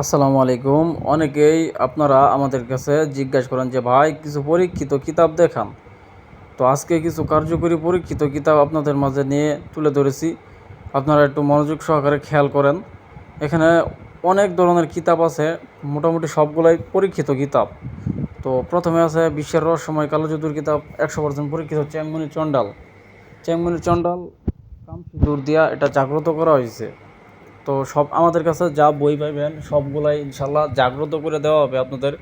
আসসালামু আলাইকুম। অনেকেই আপনারা আমাদের কাছে জিজ্ঞাসা করেন যে, ভাই, কিছু পরীক্ষিত কিতাব দেখান। তো আজকে কিছু কার্যকরী পরীক্ষিত কিতাব আপনাদের মাঝে নিয়ে তুলে ধরেছি। আপনারা একটু মনোযোগ সহকারে খেয়াল করেন। এখানে অনেক ধরনের কিতাব আছে, মোটামুটি সবগুলাই পরীক্ষিত কিতাব। তো প্রথমে আছে বিশ্বের রহস্যময় কালোজাদুর কিতাব, একশো পার্সেন্ট পরীক্ষিত চ্যাংমনি চণ্ডাল। চ্যাংমনি চণ্ডাল, কামসিদুর দিয়া এটা জাগ্রত করা হয়েছে। তো সব আমাদের কাছে যা বই পাইবেন, সবগুলাই ইনশাল্লাহ জাগ্রত করে দেওয়া হবে আপনাদের।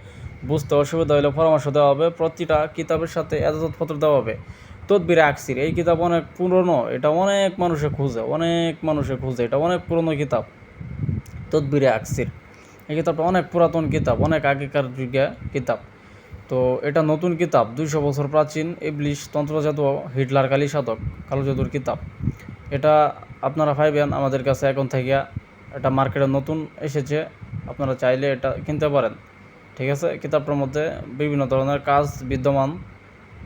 বুঝতে অসুবিধা হলে পরামর্শ দেওয়া হবে। প্রতিটা কিতাবের সাথে এজাজতপত্র দেওয়া হবে। তদবির আকসির, এই কিতাব অনেক পুরনো, এটা অনেক মানুষে খুঁজে, অনেক মানুষে খুঁজে, এটা অনেক পুরনো কিতাব। তদবিরে আকসির, এই কিতাবটা অনেক পুরাতন কিতাব, অনেক আগেকার যুগে কিতাব। তো এটা নতুন কিতাব, দুইশো বছর প্রাচীন ইবলিশ তন্ত্রজাত হিটলার কালী সাধক কালো জাদুর কিতাব। এটা আপনারা পাইবেন আমাদের কাছে এখন থেকে এটা মার্কেটে নতুন এসেছে আপনারা চাইলে এটা কিনতে পারেন। ঠিক আছে? কিতাবটার মধ্যে বিভিন্ন ধরনের কাজ বিদ্যমান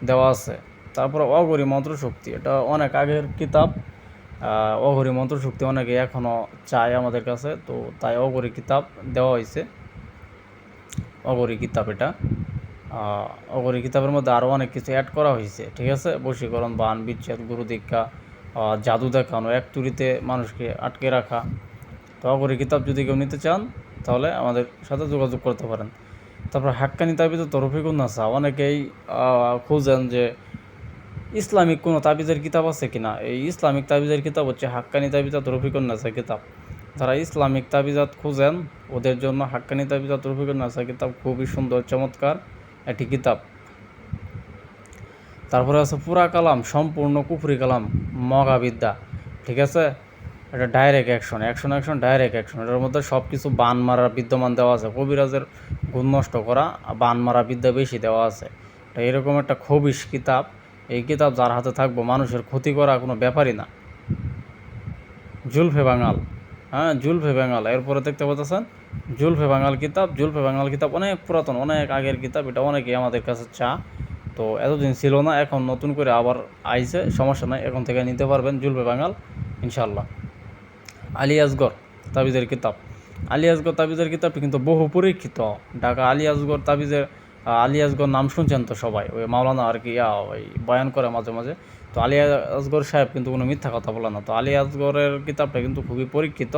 দেওয়া আছে। তারপরে অগরি মন্ত্রশক্তি এটা অনেক আগের কিতাব। অঘরি মন্ত্রশক্তি অনেকে এখনও চায় আমাদের কাছে তো তাই অঘরি কিতাব দেওয়া হয়েছে। অগরি কিতাব এটা। অগরি কিতাবের মধ্যে আরও অনেক কিছু অ্যাড করা হয়েছে। ঠিক আছে? বশীকরণ বান বিচ্ছেদ গুরু দীক্ষা আহ, জাদু দেখানো, এক তুরিতে মানুষকে আটকে রাখা। তো অগরি কিতাব যদি কেউ নিতে চান, তাহলে আমাদের সাথে যোগাযোগ করতে পারেন। তারপর হাক্কানি তাবিজ তরফিকুন নাসা অনেকেই খুঁজেন যে ইসলামিক কোনো তাবিজের কিতাব আছে কিনা। এই ইসলামিক তাবিজের কিতাব হচ্ছে হাক্কানি তাবিজাত রফিকুন নাসা কিতাব। যারা ইসলামিক তাবিজাত খুঁজেন, ওদের জন্য হাক্কানি তাবিজাত রফিকুন নাসা কিতাব খুবই সুন্দর, চমৎকার একটি কিতাব। তারপরে আছে পুরা কালাম, সম্পূর্ণ কুফরি কালাম মগাবিদ্যা ঠিক আছে? এটা direct action action action direct action এটার মধ্যে সব কিছু বান মারার বিদ্যমান দেওয়া আছে। কবিরাজের গুণ নষ্ট করা, বান মারা বিদ্যা বেশি দেওয়া আছে। এটা এরকম একটা খবিশ কিতাব। এই কিতাব যার হাতে থাকব, মানুষের ক্ষতি করা কোনো ব্যাপারই না। জুলফে বাঙাল হ্যাঁ জুলফে বাঙাল। এরপরে দেখতে পাচ্ছেন, জুলফে বাঙাল কিতাব, জুলফে বাঙাল কিতাব অনেক পুরাতন, অনেক আগের কিতাব। এটা অনেকেই আমাদের কাছে চা তো এতদিন ছিল না, এখন নতুন করে আবার আইছে, সমস্যা নাই, এখন থেকে নিতে পারবেন জুলবে বাঙাল ইনশাল্লাহ আলী আসগর তাবিজের কিতাব। আলী আসগর তাবিজের কিতাবটি কিন্তু বহু পরীক্ষিত। ঢাকা আলী আসগর তাবিজের আলী আসগর নাম শুনছেন তো সবাই? ওই মাওলানা আর কি ওই বয়ান করে মাঝে মাঝে। তো আলী আসগর সাহেব কিন্তু কোনো মিথ্যা কথা বলে না। তো আলী আসগরের কিতাবটা কিন্তু খুবই পরীক্ষিত।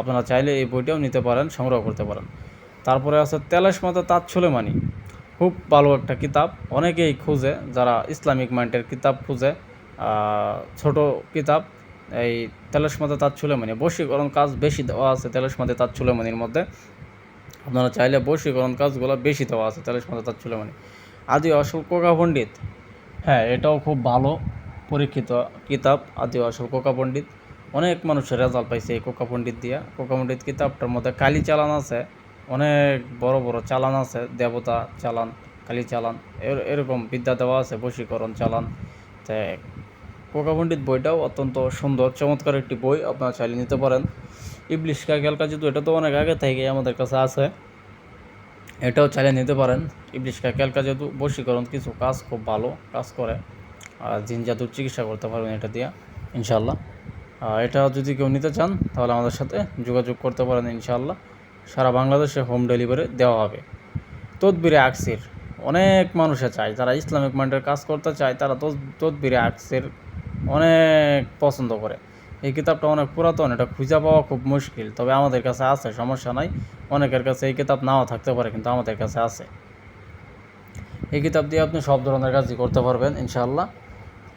আপনারা চাইলে এই বইটাও নিতে পারেন, সংগ্রহ করতে পারেন। তারপরে আছে তেলাশ মাতা তাজ সুলেমানি। খুব ভালো একটা কিতাব। অনেকেই খুঁজে, যারা ইসলামিক মাইন্ডের কিতাব খুঁজে ছোট কিতাব, এই তেলাশ মাতা তাজ সুলেমানি বশীকরণ কাজ বেশি দেওয়া আছে তেলাশ মাতা তাজ সুলেমানির মধ্যে। আপনারা চাইলে বশীকরণ কাজগুলো বেশি দেওয়া আছে তেলাশ মাতা তাজ সুলেমানি আদি আসল কোকা পণ্ডিত। হ্যাঁ এটাও খুব ভালো পরীক্ষিত কিতাব, আদি আসল কোকা পণ্ডিত। অনেক মানুষের রেজাল্ট পাইছে এই কোকা পণ্ডিত দিয়া। কোকা পণ্ডিত কিতাবটার মধ্যে কালি চালান আছে। অনেক বড় বড় চালান আছে, দেবতা চালান, কালি চালান, এর এরকম বিদ্যা দেওয়া আছে, বশীকরণ চালান। পণ্ডিত বইটাও অত্যন্ত সুন্দর, চমৎকার একটি বই, আপনারা চাইলে নিতে পারেন। ইবলিশ কাকেলকা যেহেতু এটা তো অনেক আগে থেকে আমাদের কাছে আছে। এটাও চাইলে নিতে পারেন। ইবলিশ কাকেলকা যেহেতু বশীকরণ কিছু কাজ খুব ভালো কাজ করে। আর জিন জাদুর চিকিৎসা করতে পারবেন এটা দিয়ে ইনশাল্লাহ আর এটা যদি কেউ নিতে চান, তাহলে আমাদের সাথে যোগাযোগ করতে পারেন ইনশাল্লাহ সারা বাংলাদেশে হোম ডেলিভারি দেওয়া হবে। তদবিরে আকসির। অনেক মানুষে চায়, যারা ইসলামিক মাইন্ডের কাজ করতে চায়, তারা তদ- তদবিরে আকসির অনেক পছন্দ করে। এই কিতাবটা অনেক পুরাতন, এটা খুঁজে পাওয়া খুব মুশকিল, তবে আমাদের কাছে আছে, সমস্যা নাই। অনেকের কাছে এই কিতাব নাও থাকতে পারে, কিন্তু আমাদের কাছে আছে। এই কিতাব দিয়ে আপনি সব ধরনের কাজই করতে পারবেন, ইনশাআল্লাহ।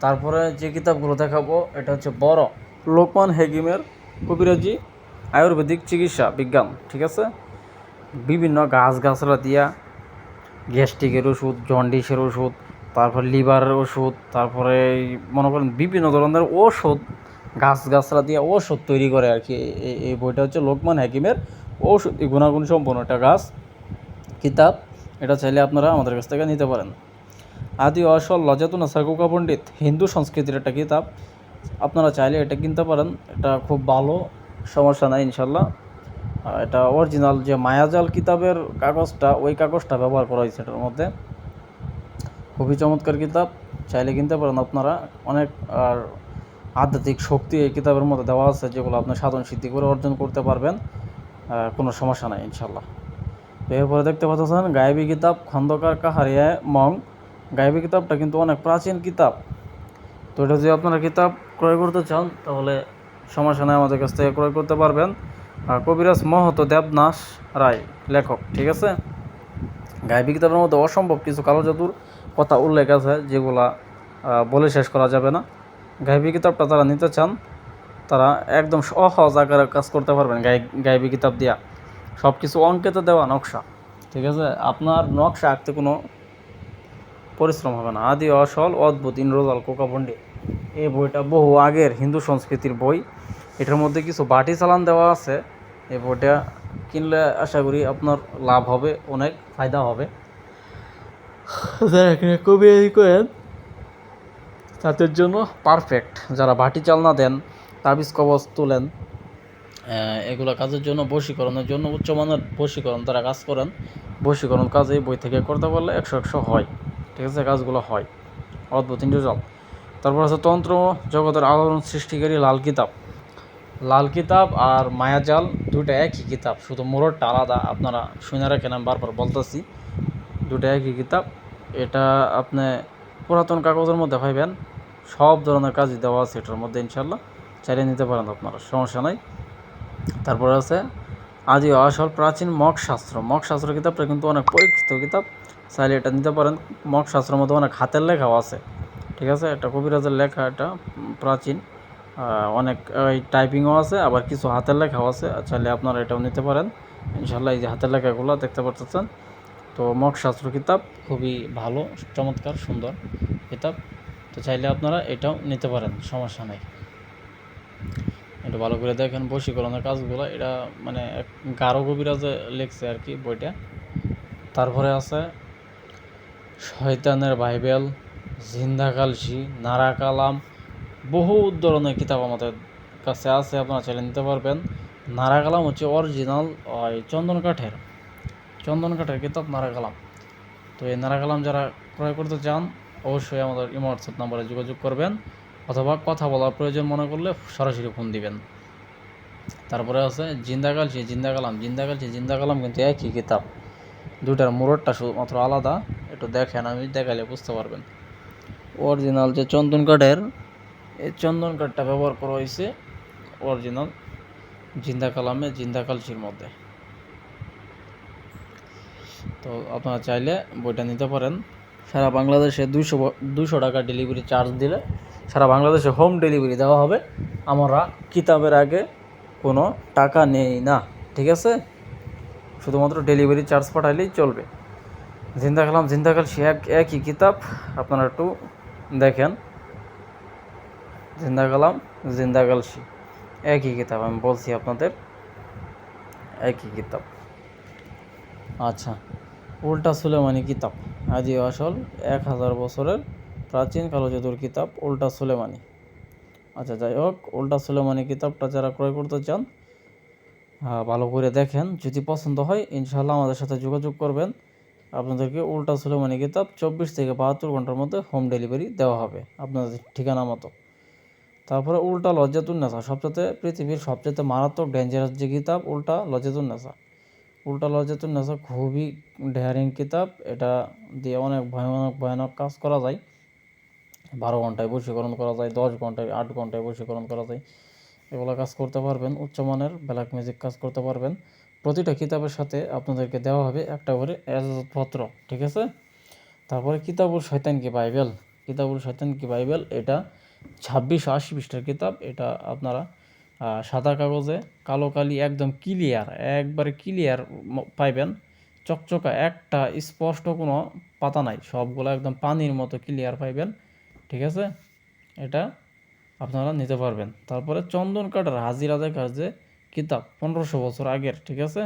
তারপরে যে কিতাবগুলো দেখাবো, এটা হচ্ছে বড় লোকমান হেগিমের কবিরাজি আয়ুর্বেদিক চিকিৎসা, বিজ্ঞান, ঠিক আছে? বিভিন্ন গাছ গাছরা দিয়া গ্যাস্ট্রিকের ওষুধ, জন্ডিসের ওষুধ, তারপর লিভারের ওষুধ, তারপরে মনে করেন বিভিন্ন ধরনের ওষুধ গাছ গাছরা দিয়ে ওষুধ তৈরি করে আর কি। এই বইটা হচ্ছে লোকমান হাকিমের ওষুধ গুণাগুণ সম্পন্ন একটা গাছ, কিতাব। এটা চাইলে আপনারা আমাদের কাছ থেকে নিতে পারেন। আদি অসল লজাতুন সাকুকা পণ্ডিত, হিন্দু সংস্কৃতির একটা কিতাব। আপনারা চাইলে এটা কিনতে পারেন। এটা খুব ভালো। সমস্যা নাই, ইনশাল্লাহ। এটা অরিজিনাল যে মায়াজাল কিতাবের কাগজটা, ওই কাগজটা ব্যবহার করা হয়েছে এটার মধ্যে। খুবই চমৎকার কিতাব, চাইলে কিনতে পারেন আপনারা। অনেক, আর আধ্যাত্মিক শক্তি এই কিতাবের মধ্যে দেওয়া আছে, যেগুলো আপনি সাধন সিদ্ধি করে অর্জন করতে পারবেন। কোনো সমস্যা নাই, ইনশাল্লাহ। তো এরপরে দেখতে পাচ্ছেন, গায়েবী কিতাব, খন্দকার কাহারিয়া, মং। গায়েবী কিতাবটা কিন্তু অনেক প্রাচীন কিতাব। তো এটা যদি আপনারা কিতাব ক্রয় করতে চান, তাহলে সমস্যা নেই, আমাদের কাছ থেকে ক্রয় করতে পারবেন। কবিরাজ মহত দেবনাশ রায়, লেখক, ঠিক আছে? গায়েবী কিতাবের মধ্যে অসম্ভব কিছু কালো জাদুর কথা উল্লেখ আছে, যেগুলা বলে শেষ করা যাবে না। গায়েবী কিতাবটা তারা নিতে চান, তারা একদম সহজ আকারে কাজ করতে পারবেন গায়ে গায়েবী কিতাব দিয়া। সব কিছু অঙ্কেতে দেওয়া নকশা, ঠিক আছে? আপনার নকশা আঁকতে কোনো পরিশ্রম হবে না। আদি, অসল, অদ্ভুত, ইন্দ্রজাল, কোকাবন্ডি। এই বইটা বহু আগের হিন্দু সংস্কৃতির বই। এটার মধ্যে কিছু বাটি চালান দেওয়া আছে। এই বইটা কিনলে আশা করি আপনার লাভ হবে, অনেক ফায়দা হবে। যারা এখানে কবি করেন তাদের জন্য পারফেক্ট যারা বাটি চালনা দেন, তাবিজ, কবজ তোলেন এগুলো কাজের জন্য বশীকরণের জন্য উচ্চমানের বশীকরণ তারা কাজ করেন। বশীকরণ কাজ এই বই থেকে করতে পারলে একশো একশো হয়। ঠিক আছে, কাজগুলো হয়। অদ্ভুত ইন্দ্রজাল তারপর আছে তন্ত্র জগতের আলোড়ন সৃষ্টিকারী লাল কিতাব। লাল কিতাব আর মায়াজাল দুইটা একই কিতাব। শুধু মোড়রটা আলাদা, আপনারা শুনে রাখেন, আমি বারবার বলতেছি। দুটো একই কিতাব। এটা আপনি পুরাতন কাগজের মধ্যে পাইবেন। সব ধরনের কাজই দেওয়া আছে এটার মধ্যে, ইনশাল্লাহ। চালিয়ে নিতে পারেন আপনারা, সমস্যা নাই। তারপরে আছে আদি আসল প্রাচীন মগ শাস্ত্র মগ কিতাবটা কিন্তু অনেক পরীক্ষিত কিতাব। চাইলে এটা নিতে পারেন। মগ শাস্ত্রের মধ্যে অনেক হাতের লেখাও আছে। ঠিক আছে? একটা কবিরাজের লেখা, এটা প্রাচীন। অনেক, এই টাইপিংও আছে, আবার কিছু হাতের লেখাও আছে। চাইলে আপনারা এটাও নিতে পারেন। ইনশাল্লাহ এই যে হাতের লেখাগুলো দেখতে পাচ্ছেন তো মগ শাস্ত্র কিতাব খুবই ভালো, চমৎকার, সুন্দর কিতাব। তো চাইলে আপনারা এটাও নিতে পারেন, সমস্যা নেই। একটু ভালো করে দেখেন বশীকরণের কাজগুলো। এটা মানে গারো কবিরাজে লিখছে আর কি বইটা। তারপরে আছে শয়তানের বাইবেল। জিন্দা কালসি নারা কালাম, বহু ধরনের কিতাব আমাদের কাছে আছে, আপনারা চাইলে নিতে পারবেন। নারা কালাম হচ্ছে অরিজিনাল ওই চন্দন কাঠের চন্দন কাঠের কিতাব, নারা কালাম। তো এই নারা কালাম যারা ক্রয় করতে চান, অবশ্যই আমাদের হোয়াটসঅ্যাপ নাম্বারে যোগাযোগ করবেন, অথবা কথা বলার প্রয়োজন মনে করলে সরাসরি ফোন দিবেন। তারপরে আছে জিন্দা কালচি জিন্দা কালাম জিন্দা কালচি জিন্দা কালাম কিন্তু একই কিতাব। দুটার মোড়রটা শুধুমাত্র আলাদা, একটু দেখেন, আমি দেখালে বুঝতে পারবেন। অরিজিনাল যে চন্দন কাঠের, এই চন্দন কাঠটা ব্যবহার করা হয়েছে অরিজিনাল জিন্দা কালামে, জিন্দা কালচির মধ্যে। তো আপনারা চাইলে বইটা নিতে পারেন। সারা বাংলাদেশে দুইশো দুশো টাকা ডেলিভারি চার্জ দিলে সারা বাংলাদেশে হোম ডেলিভারি দেওয়া হবে। আমরা কিতাবের আগে কোনো টাকা নেই না, ঠিক আছে? শুধুমাত্র ডেলিভারি চার্জ পাঠাইলেই চলবে। জিন্দা কালাম, জিন্দা কাল সে এক একই কিতাব, আপনারা একটু দেখেন কালাম, জিন্দা কালসি। একই কিতাব, আমি বলছি আপনাদের, একই কিতাব। আচ্ছা উল্টা সুলেমানি কিতাব। আজি আসল, এক হাজার বছরের প্রাচীন কালো জাদুর কিতাব, উল্টা সুলেমানি। আচ্ছা যাই হোক, উল্টা সুলেমানি কিতাবটা যারা ক্রয় করতে চান ভালো করে দেখেন। যদি পছন্দ হয় ইনশাল্লাহ আমাদের সাথে যোগাযোগ করবেন। আপনাদেরকে উল্টা সুলেমানি কিতাব চব্বিশ থেকে বাহাত্তর ঘণ্টার মধ্যে হোম ডেলিভারি দেওয়া হবে আপনাদের ঠিকানা মতো। তারপরে উল্টা লজ্জাতুন্নেসা সবচেয়ে পৃথিবীর সবচেয়ে মারাত্মক ডেঞ্জারাস যে কিতাব, উল্টা লজ্জাতুন্নেসা উল্টা লজ্জাতুন্নেসা খুবই ডেয়ারিং কিতাব, এটা দিয়ে অনেক ভয়ানক ভয়ানক কাজ করা যায়। বারো ঘন্টায় বশীকরণ করা যায়, দশ ঘন্টায়, আট ঘন্টায় বশীকরণ করা যায়। এগুলো কাজ করতে পারবেন, উচ্চমানের ব্ল্যাক ম্যাজিক কাজ করতে পারবেন। প্রতিটা কিতাবের সাথে আপনাদেরকে দেওয়া হবে একটা করে এজাজতপত্র ঠিক আছে? তারপরে কিতাবুল শয়তান কি বাইবেল? কিতাবুল শয়তান কি বাইবেল? এটা ছাব্বিশ আশি পৃষ্ঠার কিতাব। এটা আপনারা সাদা কাগজে, কালো কালি, একদম ক্লিয়ার একবারে ক্লিয়ার পাইবেন। চকচকা, একটা স্পষ্ট কোনো পাতা নাই। সবগুলো একদম পানির মতো ক্লিয়ার পাইবেন, ঠিক আছে? এটা আপনারা নিতে পারবেন। তারপরে চন্দন কাটার হাজিরা দেখার যে কিতাব পনেরোশো বছর আগের, ঠিক আছে?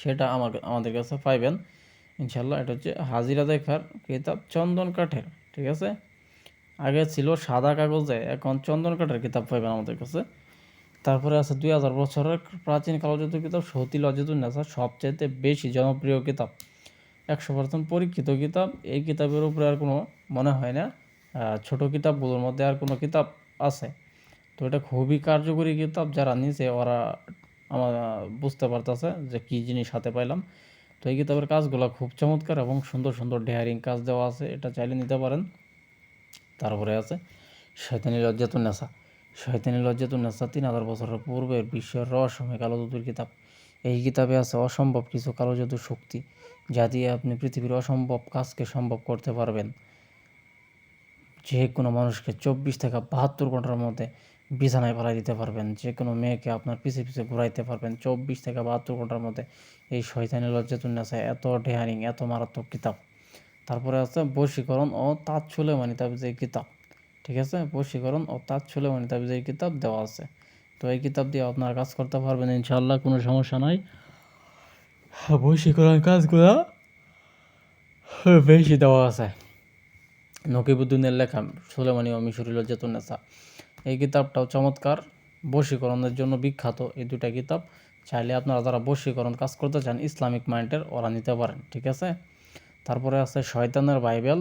সেটা আমাকে, আমাদের কাছে পাইবেন। ইনশাল্লাহ এটা হচ্ছে হাজিরা দেখার কিতাব চন্দন কাঠের, ঠিক আছে? আগে ছিল সাদা কাগজে, এখন চন্দন কাঠের কিতাব পাইবেন আমাদের কাছে। তারপরে আছে দুই হাজার বছরের প্রাচীন কালোজাত কিতাব, সতী লজিতুন নেশা সবচাইতে বেশি জনপ্রিয় কিতাব। একশো পার্সেন্ট পরীক্ষিত কিতাব, এই কিতাবের উপরে আর কোনো মনে হয় না। ছোট কিতাবগুলোর মধ্যে আর কোনো কিতাব আছে। তো এটা খুবই কার্যকরী কিতাব যারা নিছে ওরা আমার, বুঝতে পারতেছে যে কী জিনিস হাতে পাইলাম। তো এই কিতাবের কাজগুলো খুব চমৎকার এবং সুন্দর সুন্দর ডেয়ারিং কাজ দেওয়া আছে, এটা চাইলে নিতে পারেন। তারপরে আছে, শয়তানি লজ্জাতুন নেশা। শয়তানি লজ্জাতুন নেশা তিন হাজার বছরের পূর্বের বিশ্বের রহস্যময় কালো জাদুর কিতাব। এই কিতাবে আছে অসম্ভব কিছু কালো জাদুর শক্তি, যা দিয়ে আপনি পৃথিবীর অসম্ভব কাজকে সম্ভব করতে পারবেন। যে কোনো মানুষকে চব্বিশ থেকে বাহাত্তর ঘণ্টার মধ্যে বিছানায় ফেলাই দিতে পারবেন। যে কোনো মেয়েকে আপনার পিছে পিছে ঘুরাইতে পারবেন। চব্বিশ থেকে বাহাত্তর ঘণ্টার মধ্যে এই শয়তানি লজ্জাতুন্নাসা এত ডেয়ারিং এত মারাত্মক কিতাব। তারপরে আছে বশীকরণ ও তাৎসুলে মানে তাবিজের কিতাব। ঠিক আছে? বশীকরণ ও তাৎসুলে মানে তাবিজের কিতাব দেওয়া আছে। তো এই কিতাব দিয়ে আপনারা কাজ করতে পারবেন ইনশাল্লাহ কোনো সমস্যা নাই। বশীকরণ কাজগুলো বেশি দেওয়া আছে। নকিবুদ্দিনের লেখা, সুলেমানি ও মিশরি লজ্জাতুন্নেসা এই কিতাবটাও চমৎকার। বশীকরণের জন্য বিখ্যাত এই দুটা কিতাব। চাইলে আপনারা যারা বশীকরণ কাজ করতে চান, ইসলামিক মাইন্ডের ওরা নিতে পারেন, ঠিক আছে? তারপরে আছে শয়তানের বাইবেল।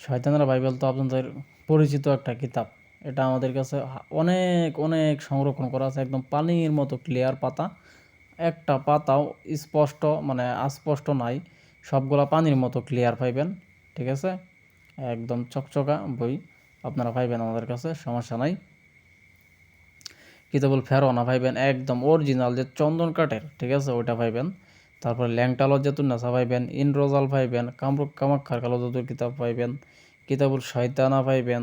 শয়তানের বাইবেল তো আপনাদের পরিচিত একটা কিতাব। এটা আমাদের কাছে অনেক অনেক সংরক্ষণ করা আছে, একদম পানির মতো ক্লিয়ার পাতা। একটা পাতাও স্পষ্ট মানে অস্পষ্ট নাই। সবগুলা পানির মতো ক্লিয়ার পাইবেন, ঠিক আছে? একদম চকচকা বই। আপনারা পাইবেন আমাদের কাছে, সমস্যা নাই। কিতাবুল ফেরোনা পাইবেন একদম অরিজিনাল যে চন্দন কাঠের, ঠিক আছে, ওইটা পাইবেন তারপরে ল্যাংটা লজ্জাতুন নাসা পাইবেন ইনরোজাল পাইবেন কামরুক কামাক্ষার কালোজাতুর কিতাব পাইবেন কিতাবুল শয়তানা পাইবেন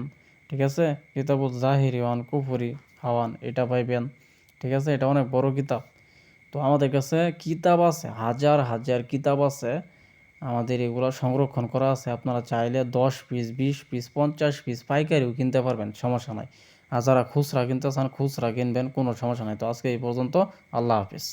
ঠিক আছে, কিতাবুল জাহিরি ওয়ান, কুফুরি হাওয়ান, এটা পাইবেন ঠিক আছে, এটা অনেক বড় কিতাব। তো আমাদের কাছে কিতাব আছে, হাজার হাজার কিতাব আছে আমাদের এগুলো সংরক্ষণ করা আছে। আপনারা চাইলে দশ পিস, বিশ পিস, পঞ্চাশ পিস পাইকারিও কিনতে পারবেন, সমস্যা নাই। আর যারা খুচরা কিনতে চান খুচরা কিনবেন, কোনো সমস্যা নাই। তো আজকে এই পর্যন্ত, আল্লাহ হাফিজ।